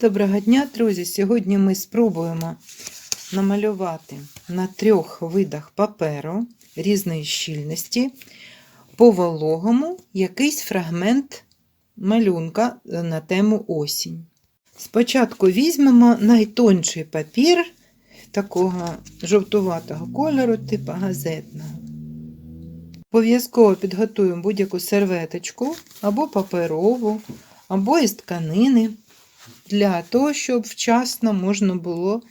Доброго дня, друзі! Сьогодні ми спробуємо намалювати на трьох видах паперу різної щільності по вологому якийсь фрагмент малюнка на тему осінь. Спочатку візьмемо найтонший папір такого жовтуватого кольору, типу газетного. Обов'язково підготуємо будь-яку серветочку або паперову, або із тканини для того, щоб вчасно можна було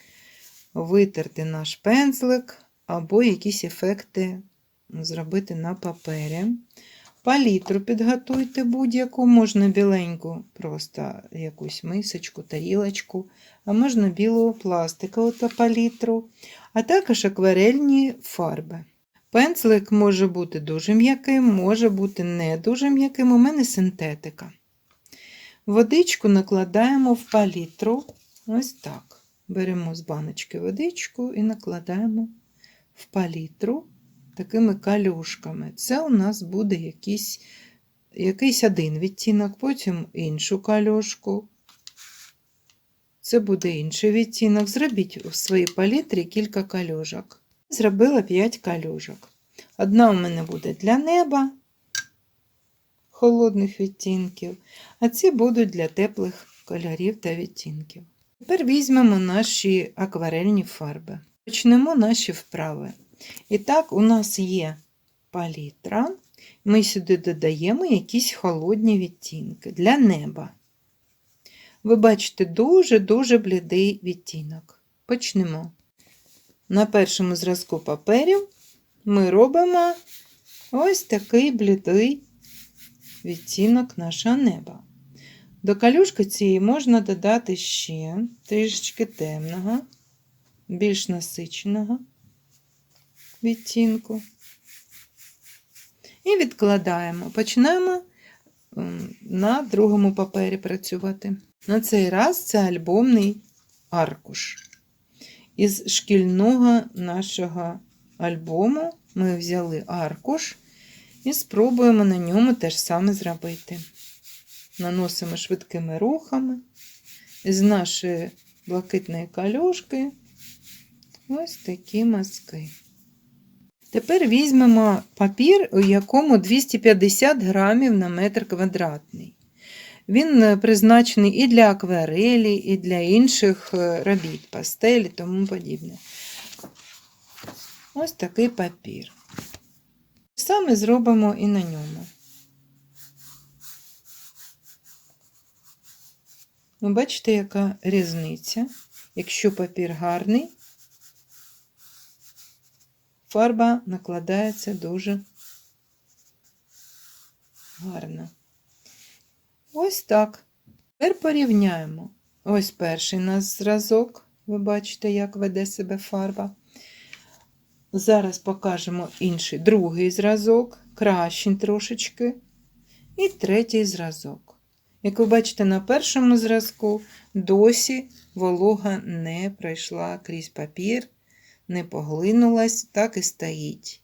витерти наш пензлик або якісь ефекти зробити на папері. Палітру підготуйте будь-яку, можна біленьку, просто якусь мисочку, тарілочку, а можна білу пластикову та палітру, а також акварельні фарби. Пензлик може бути дуже м'яким, може бути не дуже м'яким. У мене синтетика. Водичку накладаємо в палітру. Ось так. Беремо з баночки водичку і накладаємо в палітру такими калюшками. Це у нас буде якийсь, якийсь один відтінок, потім іншу калюшку. Це буде інший відтінок. Зробіть у своїй палітрі кілька калюжок. Зробила 5 калюжок. Одна у мене буде для неба, холодних відтінків, а ці будуть для теплих кольорів та відтінків. Тепер візьмемо наші акварельні фарби. Почнемо наші вправи. І так, у нас є палітра. Ми сюди додаємо якісь холодні відтінки для неба. Ви бачите дуже-дуже блідий відтінок. Почнемо. На першому зразку паперів ми робимо ось такий блідий відтінок нашого неба. До калюшки цієї можна додати ще трішечки темного, більш насиченого відтінку. І відкладаємо. Починаємо на другому папері працювати. На цей раз це альбомний аркуш. Із шкільного нашого альбому ми взяли аркуш і спробуємо на ньому те ж саме зробити. Наносимо швидкими рухами з нашої блакитної кальошки ось такі мазки. Тепер візьмемо папір, у якому 250 грамів на метр квадратний. Він призначений і для акварелі, і для інших е, робіт, пастелі тому подібне. Ось такий папір. Саме зробимо і на ньому. Ви бачите, яка різниця. Якщо папір гарний, фарба накладається дуже гарно. Ось так. Тепер порівняємо. Ось перший у нас зразок. Ви бачите, як веде себе фарба. Зараз покажемо інший другий зразок, кращий трошечки. І третій зразок. Як ви бачите, на першому зразку досі волога не пройшла крізь папір, не поглинулась, так і стоїть.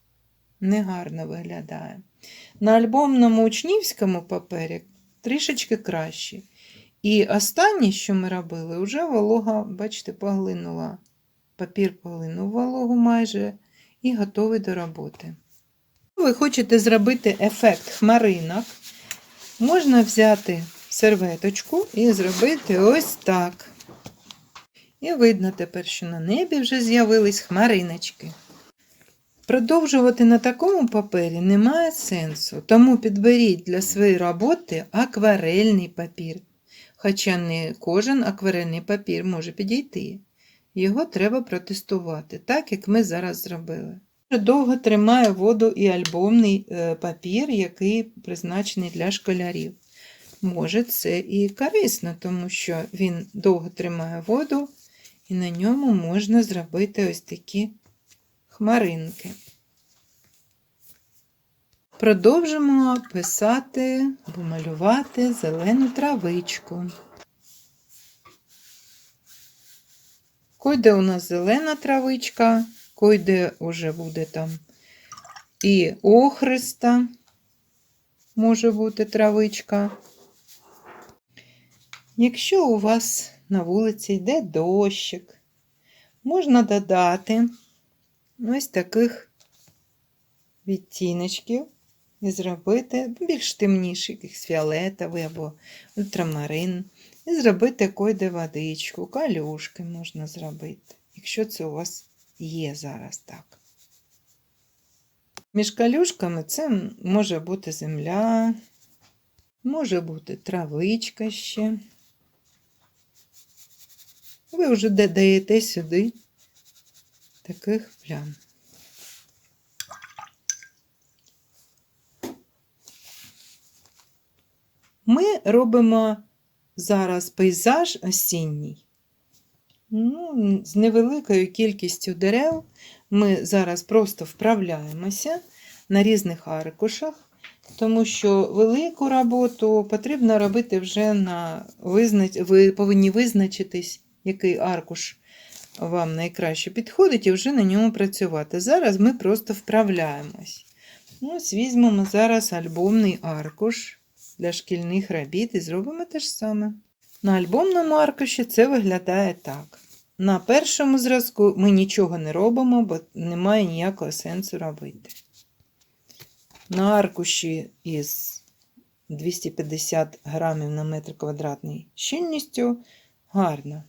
Негарно виглядає. На альбомному учнівському папері трішечки краще. І останнє, що ми робили, вже волога, бачите, поглинула. Папір поглинув вологу майже і готовий до роботи. Ви хочете зробити ефект хмаринок, можна взяти серветочку і зробити ось так. І видно тепер, що на небі вже з'явились хмариночки. Продовжувати на такому папері немає сенсу, тому підберіть для своєї роботи акварельний папір. Хоча не кожен акварельний папір може підійти. Його треба протестувати, так як ми зараз зробили. Довго тримає воду і альбомний е, папір, який призначений для школярів. Може, це і корисно, тому що він довго тримає воду, і на ньому можна зробити ось такі хмаринки. Продовжимо писати або малювати зелену травичку. Койде у нас зелена травичка, койде вже буде там і охриста, може бути травичка. Якщо у вас на вулиці йде дощик. Можна додати ось таких відтіночків і зробити більш темніший, якийсь фіолетовий або ультрамарин. І зробити койде водичку, калюшки можна зробити, якщо це у вас є зараз так. Між калюшками це може бути земля, може бути травичка ще. Ви вже додаєте сюди таких плям. Ми робимо зараз пейзаж осінній. Ну, з невеликою кількістю дерев ми зараз просто вправляємося на різних аркушах, тому що велику роботу потрібно робити вже на визнач... ви повинні визначитись, який аркуш вам найкраще підходить, і вже на ньому працювати. Зараз ми просто вправляємось. Ось візьмемо зараз альбомний аркуш для шкільних робіт і зробимо те ж саме. На альбомному аркуші це виглядає так. На першому зразку ми нічого не робимо, бо немає ніякого сенсу робити. На аркуші із 250 грамів на метр квадратний щільністю гарно.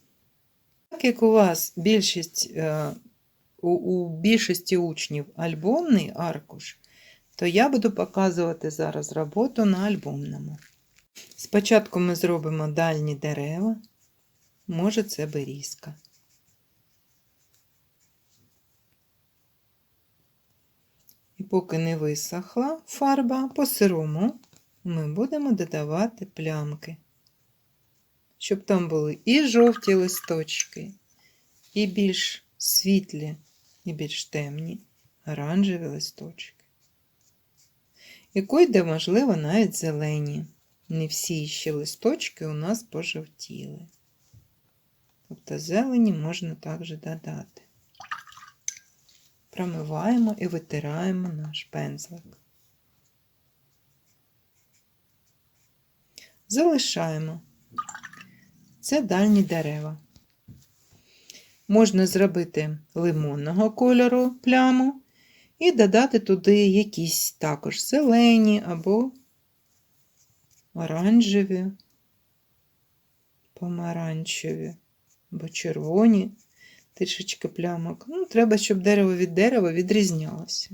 Так як у вас більшість, е, у, у більшості учнів альбомний аркуш, то я буду показувати зараз роботу на альбомному. Спочатку ми зробимо дальні дерева, може це берізка. І поки не висохла фарба по сирому, ми будемо додавати плямки, щоб там були і жовті листочки, і більш світлі, і більш темні оранжеві листочки. І койде, можливо, навіть зелені. Не всі ще листочки у нас пожовтіли. Тобто зелені можна також додати. Промиваємо і витираємо наш пензлик. Залишаємо. Це дальні дерева. Можна зробити лимонного кольору пляму і додати туди якісь також зелені або оранжеві, помаранчеві або червоні трішечки плямок. Ну, Треба, щоб дерево від дерева відрізнялося.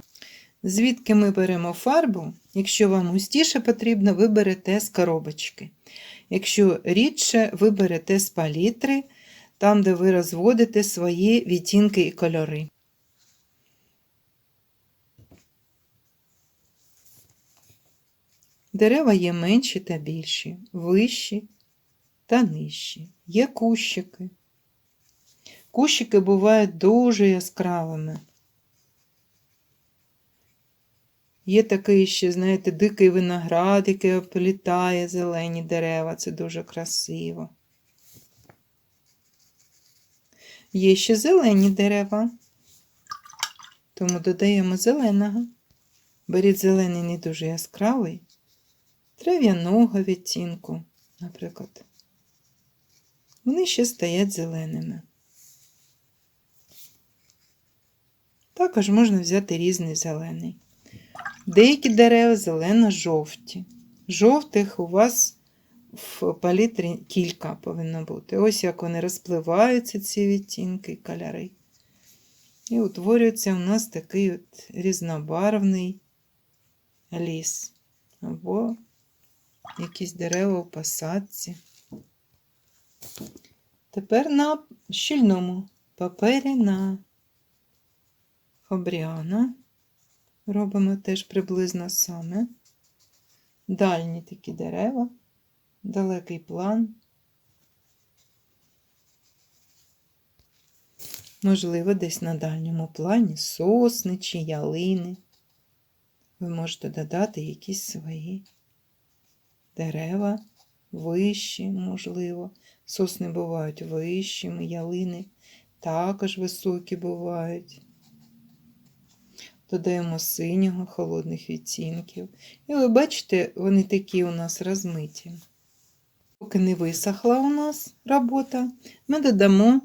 Звідки ми беремо фарбу, якщо вам густіше потрібно, ви берете з коробочки. Якщо рідше, ви берете з палітри, там, де ви розводите свої відтінки і кольори. Дерева є менші та більші, вищі та нижчі. Є кущики. Кущики бувають дуже яскравими. Є такий ще, знаєте, дикий виноград, який оплітає зелені дерева, це дуже красиво. Є ще зелені дерева, тому додаємо зеленого. Беріть зелений не дуже яскравий, трав'яного відтінку, наприклад. Вони ще стають зеленими. Також можна взяти різний зелений. Деякі дерева зелено-жовті. Жовтих у вас в палітрі кілька повинно бути. Ось як вони розпливаються, ці відтінки і кольори. І утворюється у нас такий от різнобарвний ліс. Або якісь дерева у посадці. Тепер на щільному папері на Фабріана. Робимо теж приблизно саме. Дальні такі дерева, далекий план. Можливо, десь на дальньому плані сосни чи ялини. Ви можете додати якісь свої дерева вищі, можливо. Сосни бувають вищими, ялини також високі бувають. Додаємо синього, холодних відтінків. І ви бачите, вони такі у нас розмиті. Поки не висохла у нас робота, ми додамо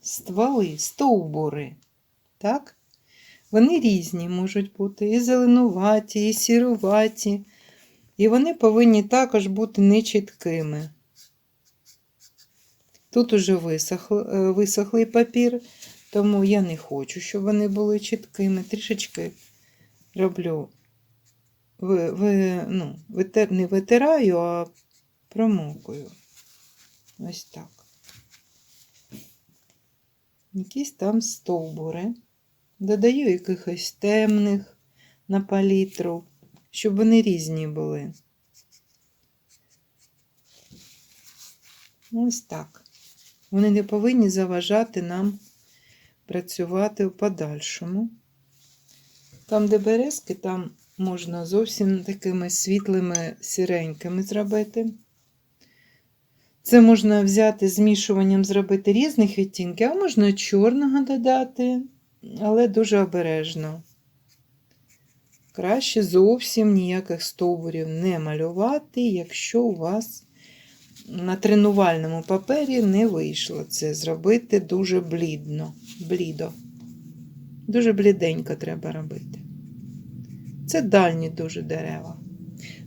стволи, стовбури. Так? Вони різні можуть бути і зеленуваті, і сіруваті. І вони повинні також бути нечіткими. Тут уже висохли, е, висохлий папір, тому я не хочу, щоб вони були чіткими. Трішечки роблю, ви, ви, ну, витер, не витираю, а промокую. Ось так. Якісь там стовбури. Додаю якихось темних на палітру, щоб вони різні були. Ось так. Вони не повинні заважати нам працювати в подальшому. Там, де березки, там можна зовсім такими світлими сіренькими зробити. Це можна взяти змішуванням, зробити різних відтінків, а можна чорного додати, але дуже обережно. Краще зовсім ніяких стовбурів не малювати, якщо у вас на тренувальному папері не вийшло це зробити дуже блідно, блідо. Дуже бліденько треба робити. Це дальні дуже дерева.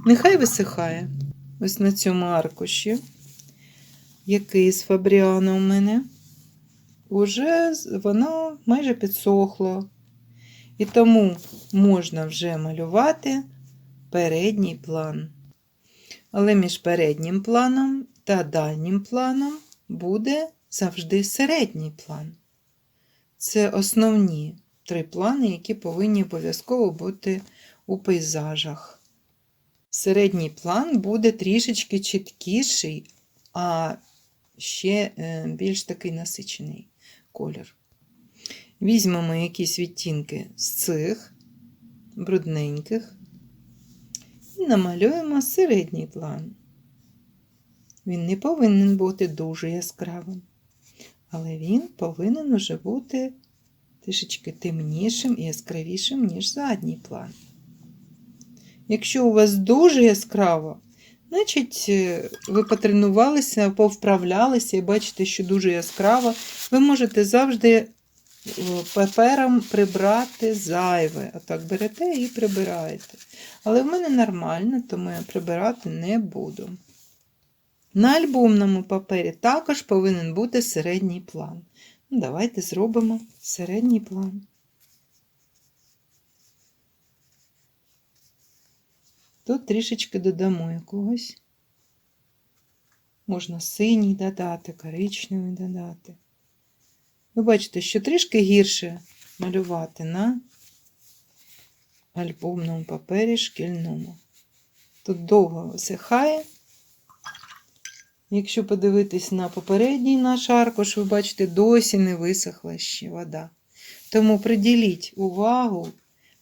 Нехай висихає. Ось на цьому аркуші, який з Фабріана у мене, уже воно майже підсохло. І тому можна вже малювати передній план. Але між переднім планом та дальнім планом буде завжди середній план. Це основні три плани, які повинні обов'язково бути у пейзажах. Середній план буде трішечки чіткіший, а ще е, більш такий насичений колір. Візьмемо якісь відтінки з цих брудненьких і намалюємо середній план. Він не повинен бути дуже яскравим, але він повинен уже бути трішечки темнішим і яскравішим, ніж задній план. Якщо у вас дуже яскраво, значить е, ви потренувалися, повправлялися і бачите, що дуже яскраво, ви можете завжди папером прибрати зайве. Отак берете і прибираєте. Але в мене нормально, тому я прибирати не буду. На альбомному папері також повинен бути середній план. Ну, Давайте зробимо середній план. Тут трішечки додамо якогось. Можна синій додати, коричневий додати. Ви бачите, що трішки гірше малювати на альбомному папері шкільному. Тут довго висихає. Якщо подивитись на попередній наш аркуш, ви бачите, досі не висохла ще вода. Тому приділіть увагу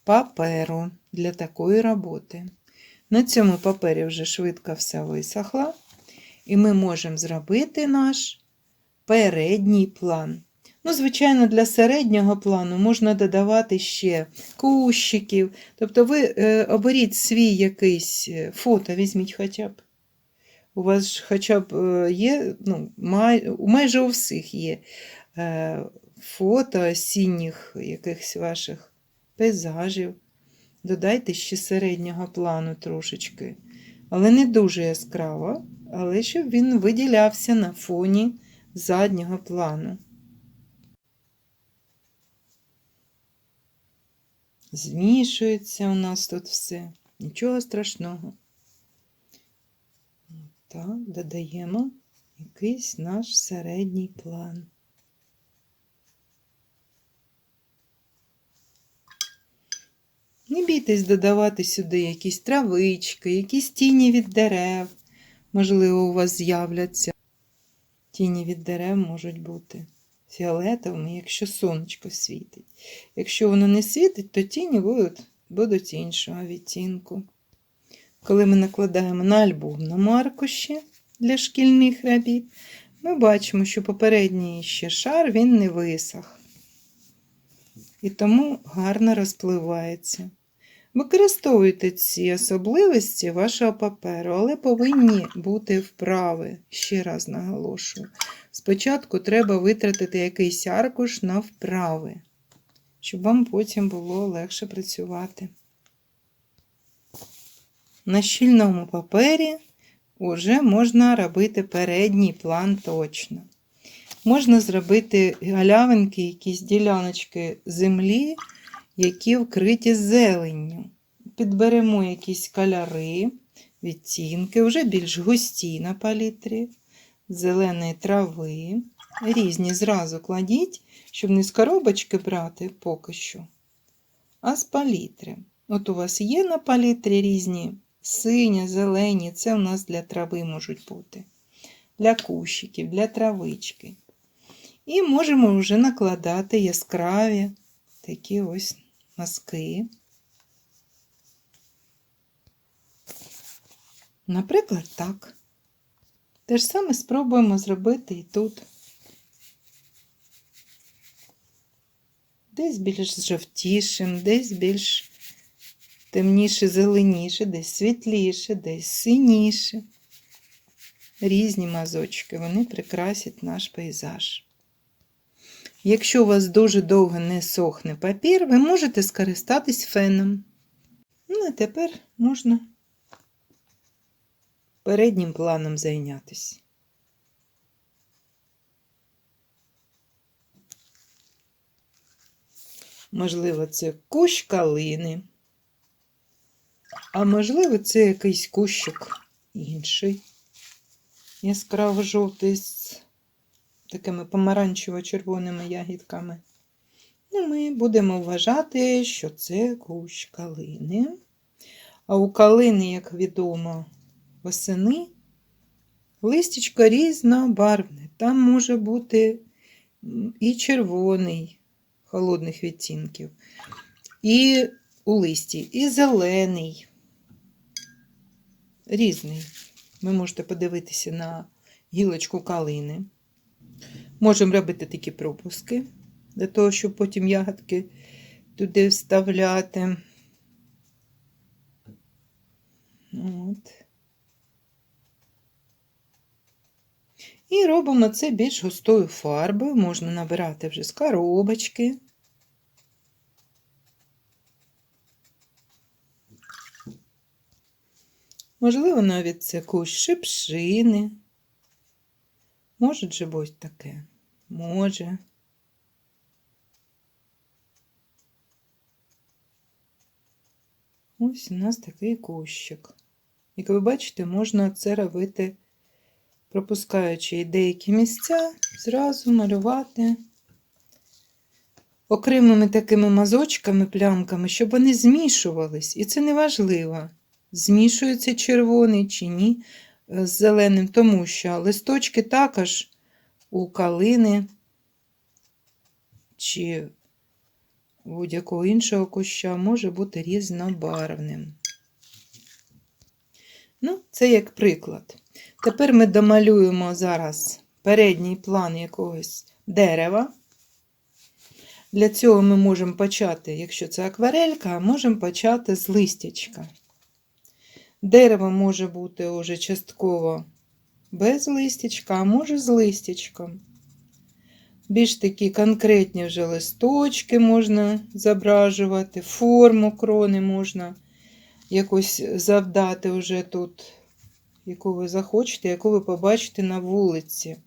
паперу для такої роботи. На цьому папері вже швидко все висохло, і ми можемо зробити наш передній план. Ну, звичайно, для середнього плану можна додавати ще кущиків. Тобто ви е, оберіть свій якийсь е, фото, візьміть хоча б. У вас ж хоча б е, є, ну, май, майже у всіх є фото осінніх якихось ваших пейзажів. Додайте ще середнього плану трошечки. Але не дуже яскраво, але щоб він виділявся на фоні заднього плану. Змішується у нас тут все. Нічого страшного. Так, додаємо якийсь наш середній план. Не бійтесь додавати сюди якісь травички, якісь тіні від дерев. Можливо, у вас з'являться. Тіні від дерев можуть бути фіолетовими, якщо сонечко світить. Якщо воно не світить, то тіні будуть, будуть іншого відтінку. Коли ми накладаємо на альбомному аркуші для шкільних робіт, ми бачимо, що попередній ще шар він не висох. І тому гарно розпливається. Використовуйте ці особливості вашого паперу, але повинні бути вправи. Ще раз наголошую. Спочатку треба витратити якийсь аркуш на вправи, щоб вам потім було легше працювати. На щільному папері вже можна робити передній план точно. Можна зробити галявинки, якісь діляночки землі, які вкриті зеленню. Підберемо якісь кольори, відтінки, вже більш густі на палітрі, зеленої трави. Різні зразу кладіть, щоб не з коробочки брати поки що, а з палітри. От у вас є на палітрі різні сині, зелені, це у нас для трави можуть бути, для кущиків, для травички. І можемо вже накладати яскраві такі ось мазки. Наприклад, так. Те ж саме спробуємо зробити і тут. Десь більш жовтішим, десь більш темніше, зеленіше, десь світліше, десь синіше. Різні мазочки, вони прикрасять наш пейзаж. Якщо у вас дуже довго не сохне папір, ви можете скористатись феном. Ну, а тепер можна переднім планом зайнятися. Можливо, це кущ калини. А можливо, це якийсь кущик інший. Яскраво жовтий з такими помаранчево-червоними ягідками. І ми будемо вважати, що це кущ калини. А у калини, як відомо, восени листячко різнобарвне. Там може бути і червоний холодних відтінків, і у листі, і зелений, різний. Ви можете подивитися на гілочку калини. Можемо робити такі пропуски, для того, щоб потім ягодки туди вставляти. От. І робимо це більш густою фарбою, можна набирати вже з коробочки. Можливо, навіть це кущ шипшини. Може же бути таке? Може. Ось у нас такий кущик. Як ви бачите, можна це робити, пропускаючи деякі місця, зразу малювати окремими такими мазочками, плямками, щоб вони змішувались. І це не важливо, змішується червоний чи ні з зеленим, тому що листочки також у калини чи будь-якого іншого куща може бути різнобарвним. Ну, це як приклад. Тепер ми домалюємо зараз передній план якогось дерева. Для цього ми можемо почати, якщо це акварелька, можемо почати з листячка. Дерево може бути уже частково без листячка, а може з листячком. Більш такі конкретні вже листочки можна зображувати, форму крони можна якось завдати вже тут, яку ви захочете, яку ви побачите на вулиці.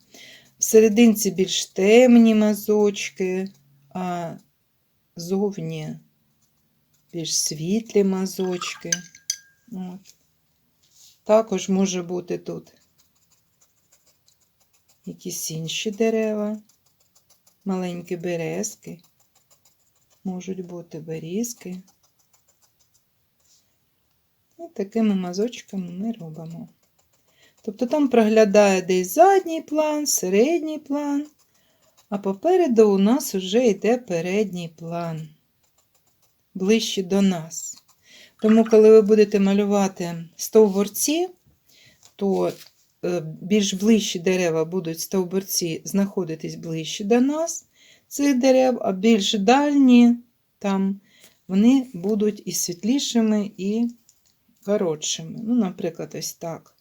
Всерединці більш темні мазочки, а зовні більш світлі мазочки. От. Також може бути тут якісь інші дерева, маленькі березки, можуть бути берізки. І такими мазочками ми робимо. Тобто там проглядає десь задній план, середній план, а попереду у нас вже йде передній план, ближче до нас. Тому, коли ви будете малювати стовбурці, то е, більш ближчі дерева будуть стовбурці знаходитись ближче до нас, цих дерев, а більш дальні, там вони будуть і світлішими, і коротшими. Ну, наприклад, ось так.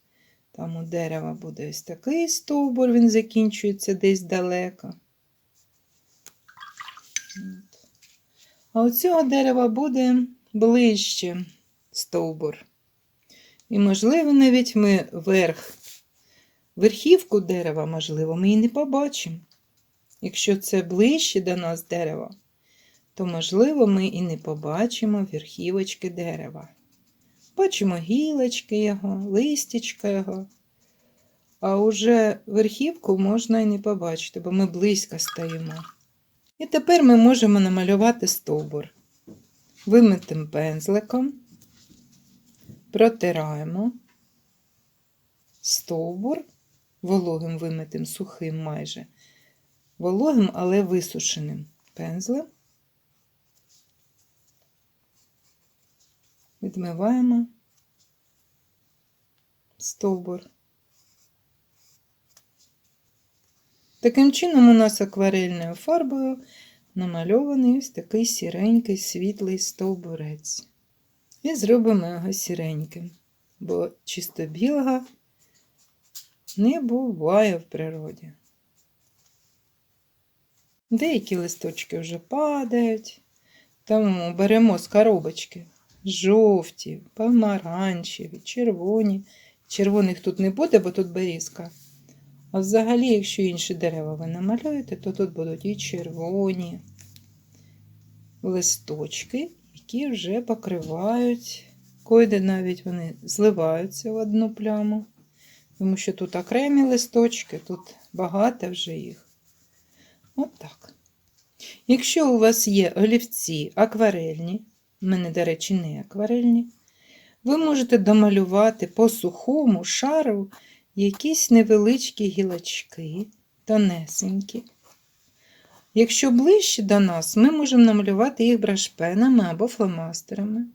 Там у дерева буде ось такий стовбур, він закінчується десь далеко. А у цього дерева буде ближче стовбур. І, можливо, навіть ми верх, верхівку дерева, можливо, ми і не побачимо. Якщо це ближче до нас дерево, то, можливо, ми і не побачимо верхівочки дерева. Бачимо гілочки його, листячка його. А уже верхівку можна і не побачити, бо ми близько стоїмо. І тепер ми можемо намалювати стовбур. Вимитим пензликом, протираємо стовбур вологим вимитим, сухим майже, вологим, але висушеним пензлем. Відмиваємо стовбур. Таким чином, у нас акварельною фарбою намальований ось такий сіренький світлий стовбурець. І зробимо його сіреньким, бо чисто білого не буває в природі. Деякі листочки вже падають, тому беремо з коробочки жовті, помаранчеві, червоні. Червоних тут не буде, бо тут берізка. А взагалі, якщо інші дерева ви намалюєте, то тут будуть і червоні листочки, які вже покривають, койде навіть вони зливаються в одну пляму. Тому що тут окремі листочки, тут багато вже їх. От так. Якщо у вас є олівці акварельні, в мене, до речі, не акварельні, ви можете домалювати по сухому шару якісь невеличкі гілочки, тонесенькі. Якщо ближче до нас, ми можемо намалювати їх брашпенами або фломастерами.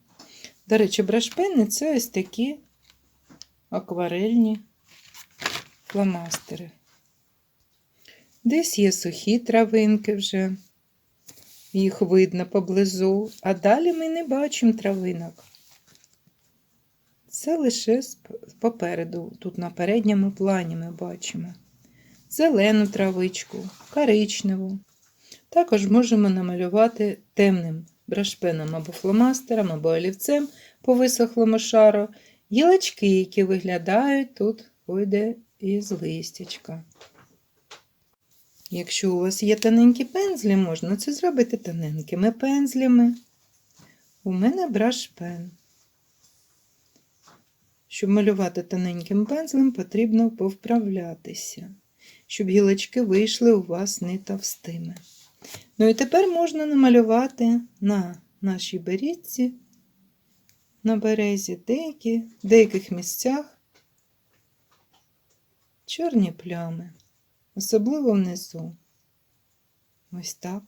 До речі, брашпени це ось такі акварельні фломастери. Десь є сухі травинки вже, їх видно поблизу, а далі ми не бачимо травинок. Це лише попереду, тут на передньому плані ми бачимо зелену травичку, коричневу. Також можемо намалювати темним брашпеном або фломастером, або олівцем по висохлому шару гілочки, які виглядають тут вийде із листячка. Якщо у вас є тоненькі пензлі, можна це зробити тоненькими пензлями. У мене брашпен. Щоб малювати тоненьким пензлем, потрібно повправлятися, щоб гілочки вийшли у вас не товстими. Ну і тепер можна намалювати на нашій берізці, на березі деякі, в деяких місцях чорні плями, особливо внизу. Ось так.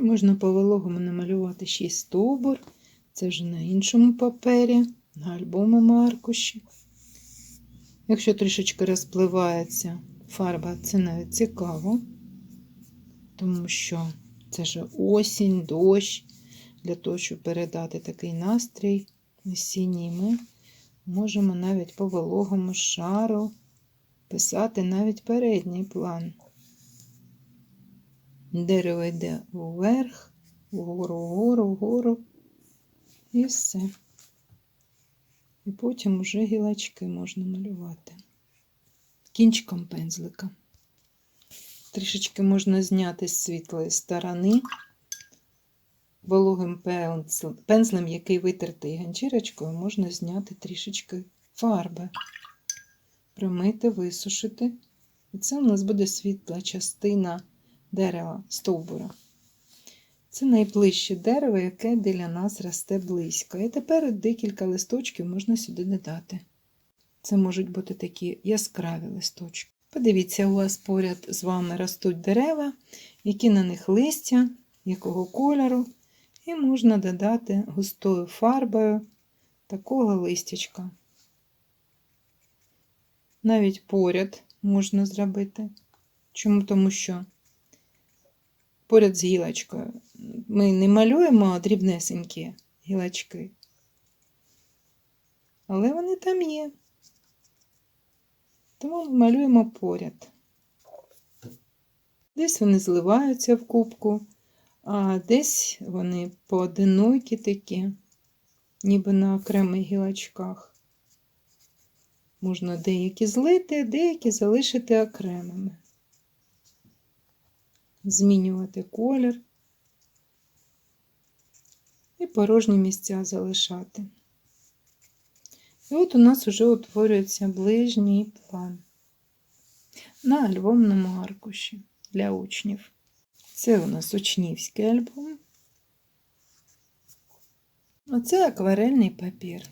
Можна по вологому намалювати ще й стовбур. Це вже на іншому папері, на альбомому аркуші. Якщо трішечки розпливається фарба, це навіть цікаво, тому що це ж осінь, дощ. Для того, щоб передати такий настрій осінній, ми можемо навіть по вологому шару писати навіть передній план. Дерево йде вверх, вгору, вгору, вгору. І все. І потім вже гілочки можна малювати. Кінчиком пензлика. Трішечки можна зняти з світлої сторони вологим пензлем, який витертий ганчірочкою, можна зняти трішечки фарби, промити, висушити. І це у нас буде світла частина дерева, стовбура. Це найближче дерево, яке біля нас росте близько. І тепер декілька листочків можна сюди додати. Це можуть бути такі яскраві листочки. Подивіться, у вас поряд з вами ростуть дерева, які на них листя, якого кольору, і можна додати густою фарбою такого листячка. навіть поряд можна зробити. Чому? Тому що поряд з гілочкою ми не малюємо дрібнесенькі гілочки, але вони там є. Тому малюємо поряд. Десь вони зливаються в кубку, а десь вони поодинокі такі, ніби на окремих гілочках. Можна деякі злити, деякі залишити окремими. Змінювати колір і порожні місця залишати. І от у нас вже утворюється ближній план на альбомному аркуші для учнів. Це у нас учнівський альбом. Оце акварельний папір.